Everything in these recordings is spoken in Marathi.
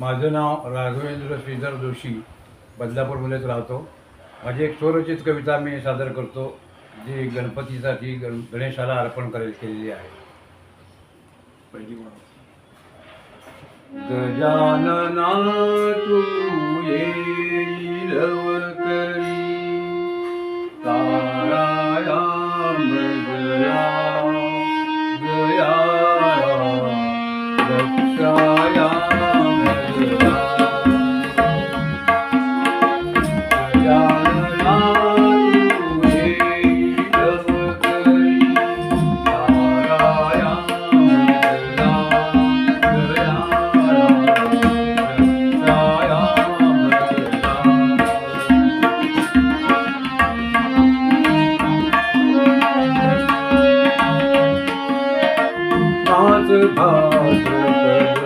माझं नाव राघवेंद्र श्रीधर जोशी बदलापूरमध्येच राहतो. माझी एक स्वरचित कविता मी सादर करतो जी गणपतीसाठी गण गणेशाला अर्पण करेल केलेली आहे. पहिली गजानना तू ये oh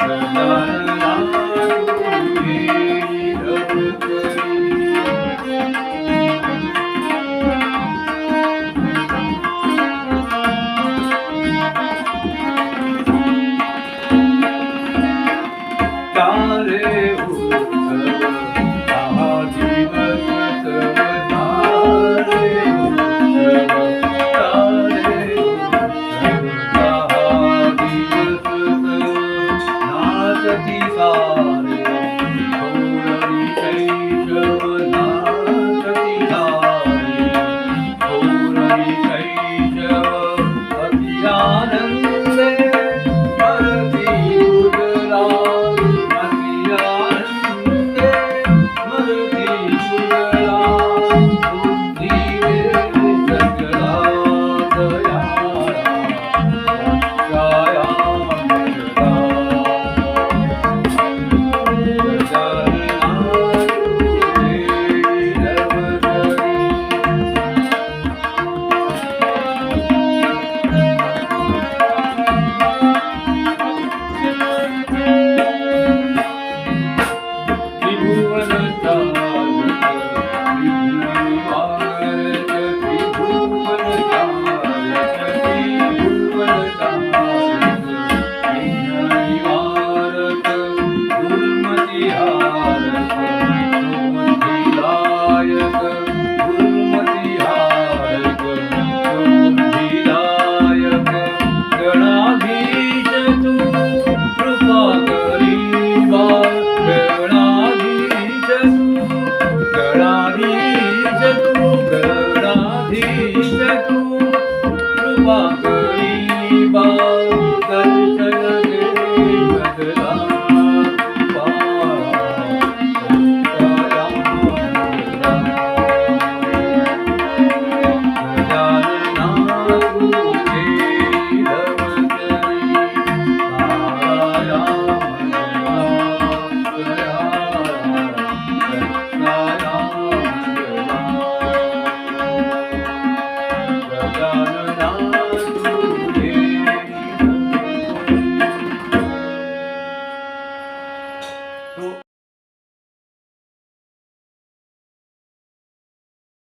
Hallelujah. Bali Bali